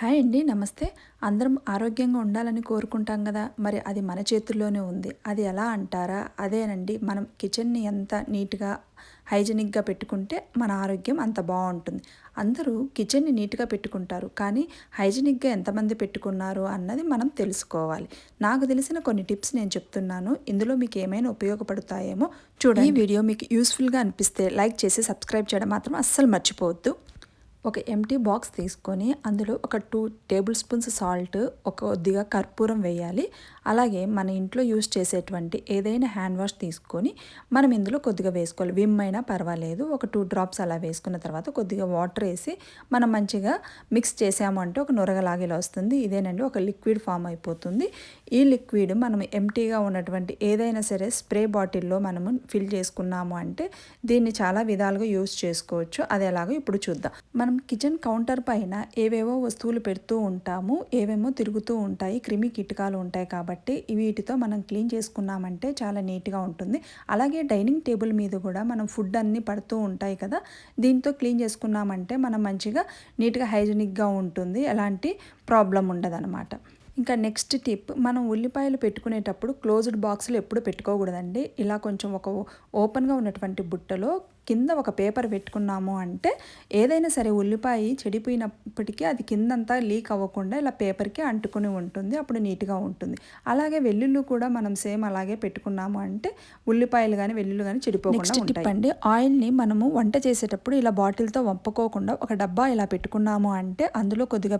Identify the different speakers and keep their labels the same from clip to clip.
Speaker 1: Hi అండి నమస్తే. అందరం ఆరోగ్యంగా ఉండాలని కోరుకుంటాం కదా. మరి అది మన చేతుల్లోనే ఉంది. అది ఎలా అంటారా? అదేనండి మనం కిచెన్ని ఎంత నీట్గా హైజెనిక్గా పెట్టుకుంటే మన ఆరోగ్యం అంత బాగుంటుంది. అందరూ కిచెన్ని నీట్గా పెట్టుకుంటారు. కానీ హైజెనిక్గా ఎంతమంది పెట్టుకున్నారు అన్నది మనం తెలుసుకోవాలి. నాకు తెలిసిన కొన్ని టిప్స్ నేను చెప్తున్నాను. ఇందులో మీకు ఏమైనా ఉపయోగపడతాయేమో చూడండి. ఈ వీడియో మీకు యూస్ఫుల్గా అనిపిస్తే లైక్ చేసి సబ్స్క్రైబ్ చేయడం మాత్రం అస్సలు మర్చిపోవద్దు. ఒక ఎంటీ బాక్స్ తీసుకొని అందులో ఒక టూ టేబుల్ స్పూన్స్ సాల్ట్ ఒక కొద్దిగా కర్పూరం వేయాలి. అలాగే మన ఇంట్లో యూస్ చేసేటువంటి ఏదైనా హ్యాండ్ వాష్ తీసుకొని మనం ఇందులో కొద్దిగా వేసుకోవాలి. విమ్ అయినా పర్వాలేదు. ఒక టూ డ్రాప్స్ అలా వేసుకున్న తర్వాత కొద్దిగా వాటర్ వేసి మనం మంచిగా మిక్స్ చేసాము అంటే ఒక నొరగలాగా ఇలా వస్తుంది. ఇదేనండి ఒక లిక్విడ్ ఫామ్ అయిపోతుంది. ఈ లిక్విడ్ మనం ఎంటీగా ఉన్నటువంటి ఏదైనా సరే స్ప్రే బాటిల్లో మనము ఫిల్ చేసుకున్నాము అంటే దీన్ని చాలా విధాలుగా యూస్ చేసుకోవచ్చు. అది ఎలాగో ఇప్పుడు చూద్దాం. మనం మనం కిచెన్ కౌంటర్ పైన ఏవేవో వస్తువులు పెడుతూ ఉంటాము ఏవేమో తిరుగుతూ ఉంటాయి క్రిమి కిటకాలు ఉంటాయి కాబట్టి వీటితో మనం క్లీన్ చేసుకున్నామంటే చాలా నీట్గా ఉంటుంది. అలాగే డైనింగ్ టేబుల్ మీద కూడా మనం ఫుడ్ అన్నీ పడుతూ ఉంటాయి కదా దీంతో క్లీన్ చేసుకున్నామంటే మనం మంచిగా నీట్గా హైజీనిక్గా ఉంటుంది ఎలాంటి ప్రాబ్లం ఉండదన్నమాట. ఇంకా నెక్స్ట్ టిప్ మనం ఉల్లిపాయలు పెట్టుకునేటప్పుడు క్లోజ్డ్ బాక్సులు ఎప్పుడు పెట్టుకోకూడదండి. ఇలా కొంచెం ఒక ఓపెన్గా ఉన్నటువంటి బుట్టలో కింద ఒక పేపర్ పెట్టుకున్నాము అంటే ఏదైనా సరే ఉల్లిపాయ చెడిపోయినప్పటికీ అది కిందంతా లీక్ అవ్వకుండా ఇలా పేపర్కి అంటుకుని ఉంటుంది అప్పుడు నీట్గా ఉంటుంది. అలాగే వెల్లుల్లి కూడా మనం సేమ్ అలాగే పెట్టుకున్నాము అంటే ఉల్లిపాయలు కానీ వెల్లుల్లి కానీ చెడిపోకుండా ఉంటాయి. ఆయిల్ని మనము వంట చేసేటప్పుడు ఇలా బాటిల్తో వంపుకోకుండా ఒక డబ్బా ఇలా పెట్టుకున్నాము అంటే అందులో కొద్దిగా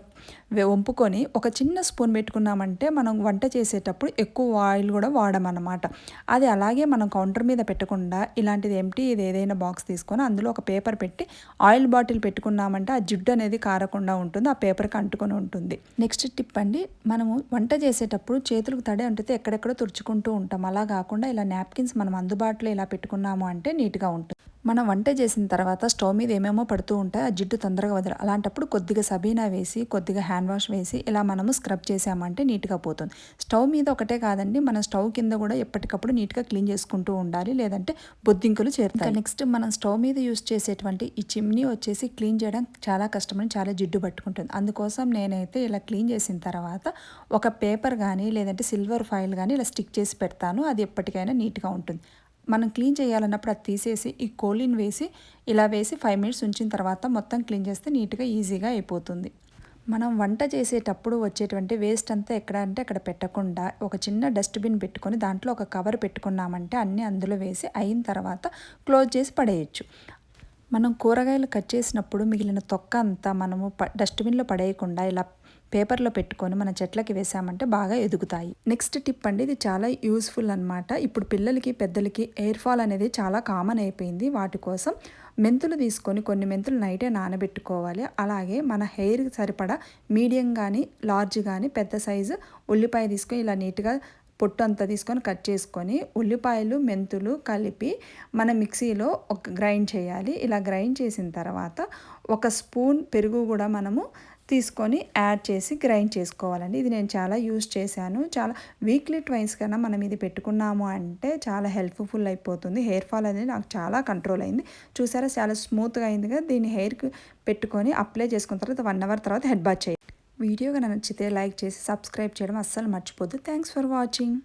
Speaker 1: వంపుకొని ఒక చిన్న స్పూన్ పెట్టుకున్నామంటే మనం వంట చేసేటప్పుడు ఎక్కువ ఆయిల్ కూడా వాడమన్నమాట. అది అలాగే మనం కౌంటర్ మీద పెట్టకుండా ఇలాంటిది ఎంటీ ఇది ఏదైనా బాక్స్ బాక్స్ తీసుకొని అందులో ఒక పేపర్ పెట్టి ఆయిల్ బాటిల్ పెట్టుకున్నామంటే ఆ జిడ్డు అనేది కారకుండా ఉంటుంది ఆ పేపర్కి అంటుకొని ఉంటుంది. నెక్స్ట్ టిప్ అండి మనము వంట చేసేటప్పుడు చేతులకు తడి అంటితే ఎక్కడెక్కడో తుడుచుకుంటూ ఉంటాం. అలా కాకుండా ఇలా నాప్కిన్స్ మనం అందుబాటులో ఇలా పెట్టుకున్నాము అంటే నీట్గా ఉంటుంది. మనం వంట చేసిన తర్వాత స్టవ్ మీద ఏమేమో పడుతూ ఉంటాయి ఆ జిడ్డు తొందరగా వదల అలాంటప్పుడు కొద్దిగా సబీనా వేసి కొద్దిగా హ్యాండ్ వాష్ వేసి ఇలా మనము స్క్రబ్ చేసామంటే నీట్గా పోతుంది. స్టవ్ మీద ఒకటే కాదండి మన స్టవ్ కింద కూడా ఎప్పటికప్పుడు నీట్గా క్లీన్ చేసుకుంటూ ఉండాలి లేదంటే బొద్దింకులు చేరుతాయి. నెక్స్ట్ మనం స్టవ్ మీద యూస్ చేసేటువంటి ఈ చిమ్నీ వచ్చేసి క్లీన్ చేయడం చాలా కష్టమని చాలా జిడ్డు పట్టుకుంటుంది. అందుకోసం నేనైతే ఇలా క్లీన్ చేసిన తర్వాత ఒక పేపర్ కానీ లేదంటే సిల్వర్ ఫైల్ కానీ ఇలా స్టిక్ చేసి పెడతాను అది ఎప్పటికైనా నీట్గా ఉంటుంది. మనం క్లీన్ చేయాలన్నప్పుడు అది తీసేసి ఈ కోలిన్ వేసి ఇలా వేసి ఫైవ్ మినిట్స్ ఉంచిన తర్వాత మొత్తం క్లీన్ చేస్తే నీట్గా ఈజీగా అయిపోతుంది. మనం వంట చేసేటప్పుడు వచ్చేటువంటి వేస్ట్ అంతా ఎక్కడ అంటే అక్కడ పెట్టకుండా ఒక చిన్న డస్ట్బిన్ పెట్టుకొని దాంట్లో ఒక కవర్ పెట్టుకున్నామంటే అన్నీ అందులో వేసి అయిన తర్వాత క్లోజ్ చేసి పడేయచ్చు. మనం కూరగాయలు కట్ చేసినప్పుడు మిగిలిన తొక్క అంతా మనము ప డస్ట్బిన్లో పడేయకుండా ఇలా పేపర్లో పెట్టుకొని మన చెట్లకి వేసామంటే బాగా ఎదుగుతాయి. నెక్స్ట్ టిప్ అండి ఇది చాలా యూస్ఫుల్ అనమాట ఇప్పుడు పిల్లలకి పెద్దలకి ఎయిర్ ఫాల్ అనేది చాలా కామన్ అయిపోయింది. వాటి కోసం మెంతులు తీసుకొని కొన్ని మెంతులు నైటే నానబెట్టుకోవాలి. అలాగే మన హెయిర్కి సరిపడా మీడియం కానీ లార్జ్ కానీ పెద్ద సైజు ఉల్లిపాయ తీసుకొని ఇలా నీట్గా పొట్టు అంతా తీసుకొని కట్ చేసుకొని ఉల్లిపాయలు మెంతులు కలిపి మన మిక్సీలో ఒక గ్రైండ్ చేయాలి. ఇలా గ్రైండ్ చేసిన తర్వాత ఒక స్పూన్ పెరుగు కూడా మనము తీసుకొని యాడ్ చేసి గ్రైండ్ చేసుకోవాలండి. ఇది నేను చాలా యూస్ చేశాను. చాలా వీక్లీ ట్వైస్ కన్నా మనం ఇది పెట్టుకున్నాము అంటే చాలా హెల్ప్ఫుల్ అయిపోతుంది. హెయిర్ ఫాల్ అనేది నాకు చాలా కంట్రోల్ అయింది. చూసారా? చాలా స్మూత్గా అయింది కదా? దీన్ని హెయిర్కి పెట్టుకొని అప్లై చేసుకున్న తర్వాత వన్ అవర్ తర్వాత హెడ్ బాత్ చేయాలి. వీడియో నచ్చితే లైక్ చేసి సబ్స్క్రైబ్ చేయడం అస్సలు మర్చిపోద్దు. Thanks for watching